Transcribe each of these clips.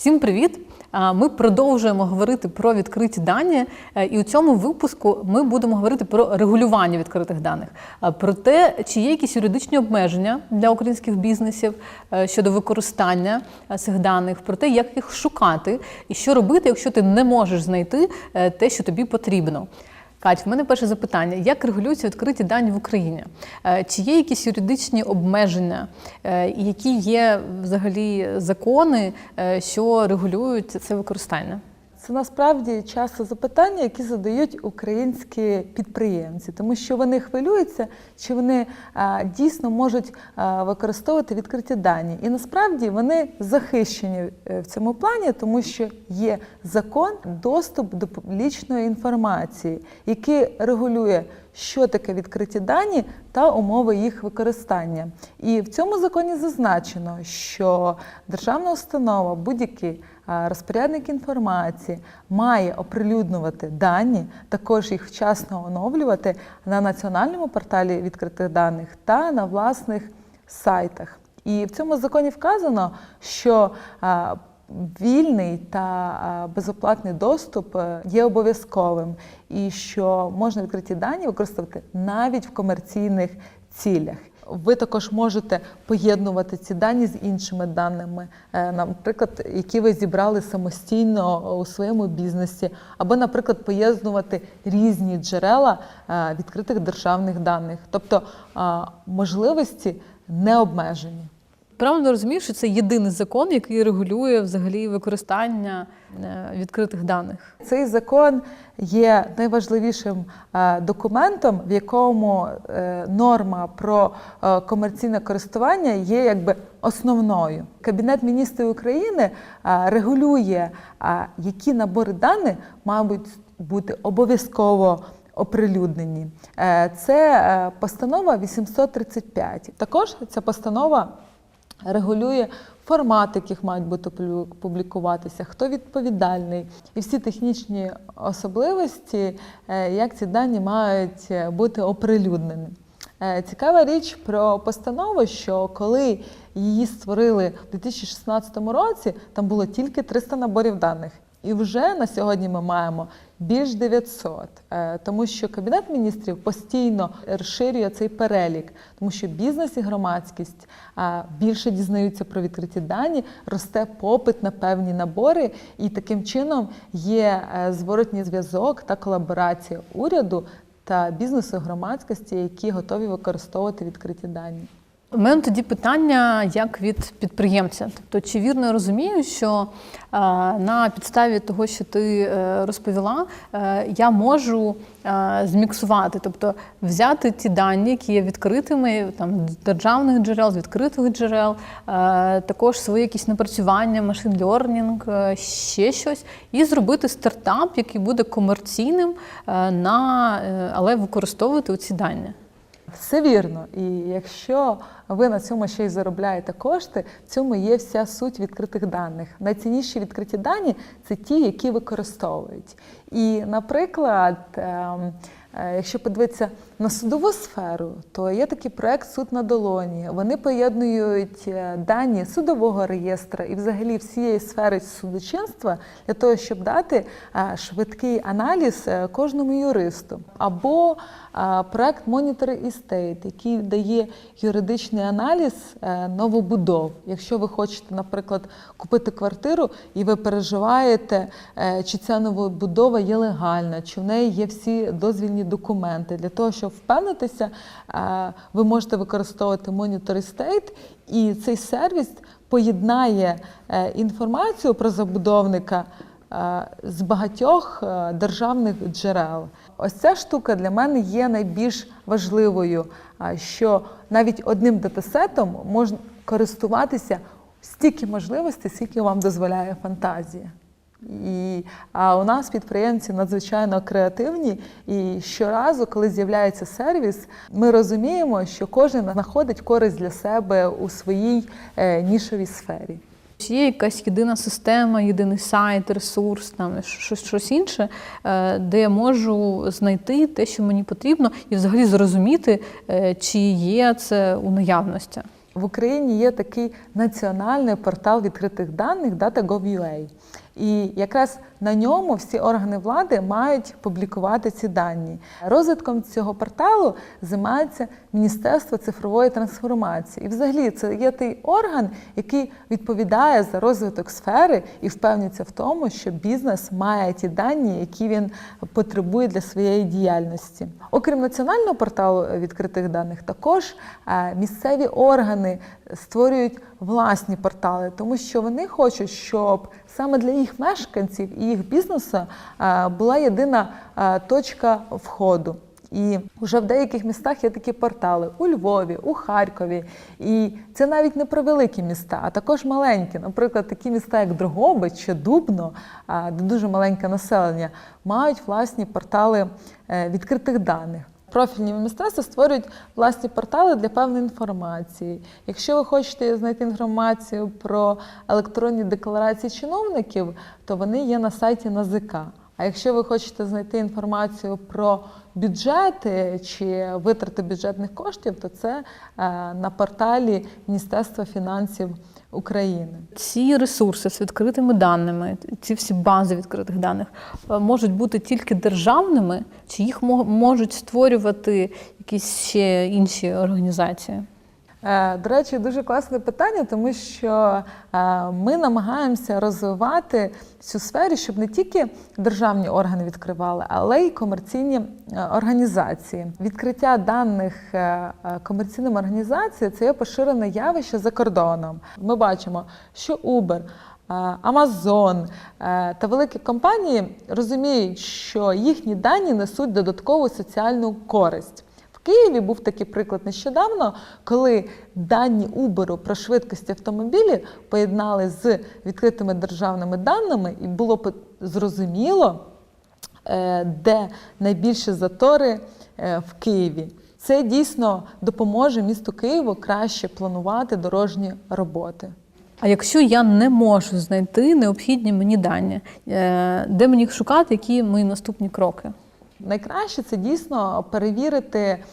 Всім привіт! Ми продовжуємо говорити про відкриті дані, Е, і у цьому випуску ми будемо говорити про регулювання відкритих даних, про те, чи є якісь юридичні обмеження для українських бізнесів е, щодо використання е, цих даних, про те, як їх шукати, і що робити, якщо ти не можеш знайти те, що тобі потрібно. Кать, в мене перше запитання: як регулюються відкриті дані в Україні? Е, Чи є якісь юридичні обмеження, е, які є взагалі закони, е, що регулюють це використання? Це насправді часто запитання, які задають українські підприємці, тому що вони хвилюються, чи вони а, дійсно можуть а, використовувати відкриті дані. І насправді вони захищені е, в цьому плані, тому що є закон доступ до публічної інформації, який регулює. Що таке відкриті дані та умови їх використання? І в цьому законі зазначено, що державна установа, будь-який розпорядник інформації має оприлюднювати дані, також їх вчасно оновлювати на національному порталі відкритих даних та на власних сайтах. І в цьому законі вказано, що а, Вільний та безоплатний доступ е, є обов'язковим, і що можна відкриті дані використовувати навіть в комерційних цілях. Ви також можете поєднувати ці дані з іншими даними, е, наприклад, які ви зібрали самостійно у своєму бізнесі, або, наприклад, поєднувати різні джерела е, відкритих державних даних, тобто можливості не обмежені. Правильно розумію, що це єдиний закон, який регулює взагалі використання е, відкритих даних. Цей закон є найважливішим е, документом, в якому е, норма про комерційне користування є якби основною. Кабінет міністрів України регулює, які набори даних мають бути обов'язково. Оприлюднені це постанова 835. Також ця постанова регулює формат, яких мають бути публікуватися, хто відповідальний, і всі технічні особливості, е, як ці дані мають е, бути оприлюднені. Е, Цікава річ про постанову, що коли її створили в 2016 році, там було тільки 300 наборів даних. І вже на сьогодні ми маємо більш 900, е, тому що Кабінет міністрів постійно розширює цей перелік, тому що бізнес і громадськість більше дізнаються про відкриті дані, росте попит на певні набори, і таким чином є е, зворотній зв'язок та колаборація уряду та бізнесу і громадськості, які готові використовувати відкриті дані. У мене тоді питання як від підприємця. Тобто, чи вірно я розумію, що е, на підставі того, що ти е, розповіла, е, я можу зміксувати, тобто взяти ті дані, які є відкритими, там з державних джерел, з відкритих джерел, також свої якісь напрацювання, машин лернінг, е, ще щось, і зробити стартап, який буде комерційним, на, але використовувати ці дані. Все вірно. І якщо ви на цьому ще й заробляєте кошти, в цьому є вся суть відкритих даних. Найцінніші відкриті дані це ті, які використовують. І, наприклад, ем, е, якщо подивитися на судову сферу, то є такий проект Суд на долоні. Вони поєднують е, дані судового реєстра і взагалі всієї сфери судочинства для того, щоб дати е, швидкий аналіз е, кожному юристу. Або проект Monitor Estate, який дає юридичний аналіз новобудов. Якщо ви хочете, наприклад, купити квартиру і ви переживаєте, чи ця новобудова є легальна, чи в неї є всі дозвільні документи. Для того, щоб впевнитися, е, ви можете використовувати Monitor Estate, і цей сервіс поєднає е, інформацію про забудовника е, з багатьох державних джерел. Ось ця штука для мене є найбільш важливою, що навіть одним датасетом можна користуватися стільки можливостей, скільки вам дозволяє фантазія. І а у нас підприємці надзвичайно креативні, і щоразу, коли з'являється сервіс, ми розуміємо, що кожен знаходить користь для себе у своїй е, нішовій сфері. Є якась єдина система, єдиний сайт, ресурс, там щось, щось інше, е, де я можу знайти те, що мені потрібно, і взагалі зрозуміти, е, чи є це у наявності? В Україні є такий національний портал відкритих даних Data.gov.ua. І якраз на ньому всі органи влади мають публікувати ці дані. Розвитком цього порталу займається Міністерство цифрової трансформації. І взагалі це є той орган, який відповідає за розвиток сфери і впевнюється в тому, що бізнес має ті дані, які він потребує для своєї діяльності. Окрім національного порталу відкритих даних, також е, місцеві органи створюють власні портали, тому що вони хочуть, щоб саме для їх мешканців і їх бізнесу е, була єдина е, точка входу. І вже в деяких містах є такі портали у Львові, у Харкові. І це навіть не про великі міста, а також маленькі. Наприклад, такі міста, як Дрогобич чи Дубно, де дуже маленьке населення, мають власні портали е, відкритих даних. Профільні мистецтва створюють власні портали для певної інформації. Якщо ви хочете знайти інформацію про електронні декларації чиновників, то вони є на сайті НАЗК. А якщо ви хочете знайти інформацію про бюджети чи витрати бюджетних коштів, то це е, на порталі Міністерства фінансів України. Ці ресурси з відкритими даними, ці всі бази відкритих даних е, можуть бути тільки державними, чи їх мо- можуть створювати якісь ще інші організації? Е, До речі, дуже класне питання, тому що е, ми намагаємося розвивати цю сферу, щоб не тільки державні органи відкривали, але й комерційні е, організації. Відкриття даних комерційним організаціям це є поширене явище за кордоном. Ми бачимо, що Uber. Amazon та великі компанії розуміють, що їхні дані несуть додаткову соціальну користь. Києві був такий приклад нещодавно, коли дані Uber про швидкості автомобілів поєднали з відкритими державними даними, і було зрозуміло, е, де найбільші затори е, в Києві. Це дійсно допоможе місту Києву краще планувати дорожні роботи. А якщо я не можу знайти необхідні мені дані, е, де мені їх шукати, які мої наступні кроки? Найкраще це дійсно перевірити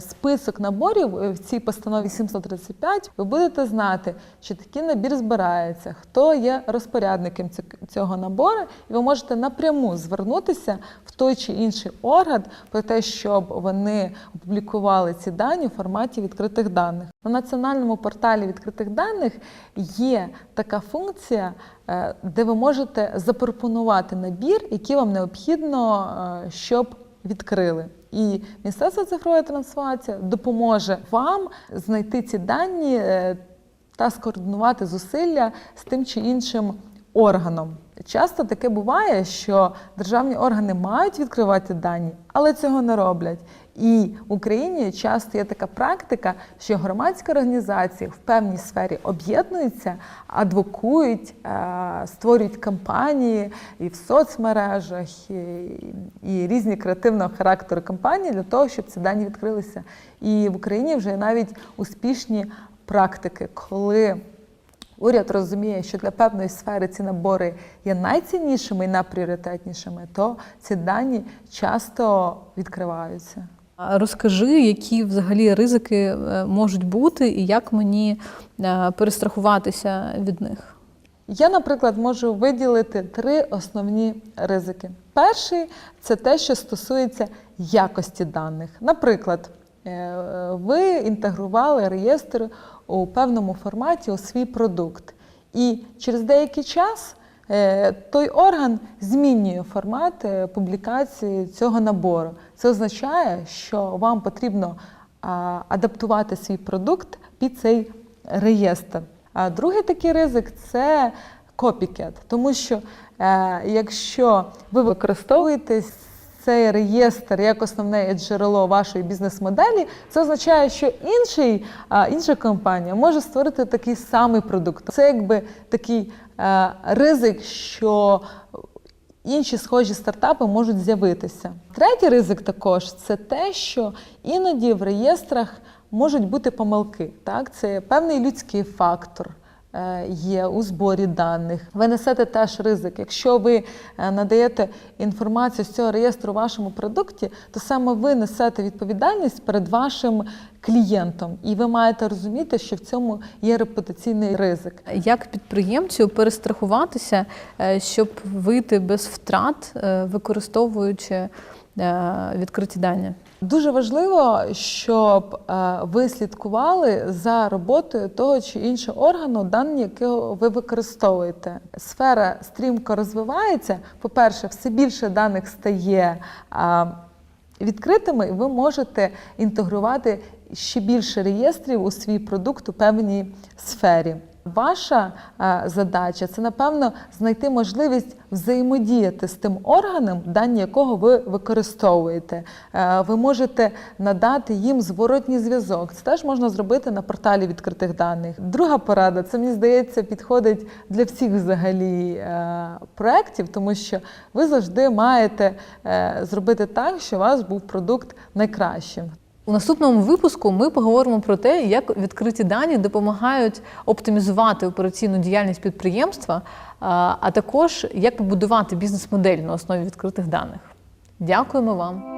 список наборів е, в цій постанові 735. Ви будете знати, чи такий набір збирається, хто є розпорядником цього набору, і ви можете напряму звернутися в той чи інший орган про те, щоб вони опублікували ці дані у форматі відкритих даних. На національному порталі відкритих даних є така функція, е, де ви можете запропонувати набір, який вам необхідно, е, щоб відкрили. І Міністерство цифрової трансформації допоможе вам знайти ці дані е, та скоординувати зусилля з тим чи іншим органом. Часто таке буває, що державні органи мають відкривати дані, але цього не роблять. І в Україні часто є така практика, що громадські організації в певній сфері об'єднуються, адвокують, е, створюють кампанії і в соцмережах, і, і різні креативного характеру кампанії для того, щоб ці дані відкрилися. І в Україні вже навіть успішні практики, коли уряд розуміє, що для певної сфери ці набори є найціннішими і найпріоритетнішими, то ці дані часто відкриваються. Розкажи, які взагалі ризики е, можуть бути, і як мені е, перестрахуватися від них. Я, наприклад, можу виділити три основні ризики. Перший це те, що стосується якості даних. Наприклад, е, ви інтегрували реєстр у певному форматі у свій продукт, і через деякий час е, той орган змінює формат е, публікації цього набору. Це означає, що вам потрібно адаптувати свій продукт під цей реєстр. А другий такий ризик це копікет, тому що е, якщо ви використовуєте цей реєстр як основне джерело вашої бізнес-моделі, це означає, що інший, інша компанія може створити такий самий продукт. Це якби такий е, ризик, що інші схожі стартапи можуть з'явитися. Третій ризик також це те, що іноді в реєстрах можуть бути помилки. Так? Це певний людський фактор. Е, Є у зборі даних. Ви несете теж ризик. Якщо ви е, надаєте інформацію з цього реєстру вашому продукті, то саме ви несете відповідальність перед вашим клієнтом, і ви маєте розуміти, що в цьому є репутаційний ризик. Як підприємцю перестрахуватися, е, щоб вийти без втрат, використовуючи відкриті дані? Дуже важливо, щоб е, ви слідкували за роботою того чи іншого органу, дані якого ви використовуєте. Сфера стрімко розвивається. По-перше, все більше даних стає е, відкритими, і ви можете інтегрувати ще більше реєстрів у свій продукт у певній сфері. Ваша е, задача це, напевно, знайти можливість взаємодіяти з тим органом, дані якого ви використовуєте. Е, Ви можете надати їм зворотній зв'язок. Це теж можна зробити на порталі відкритих даних. Друга порада, це мені здається, підходить для всіх взагалі е, проєктів, тому що ви завжди маєте зробити так, що у вас був продукт найкращим. У наступному випуску ми поговоримо про те, як відкриті дані допомагають оптимізувати операційну діяльність підприємства, а також як побудувати бізнес-модель на основі відкритих даних. Дякуємо вам.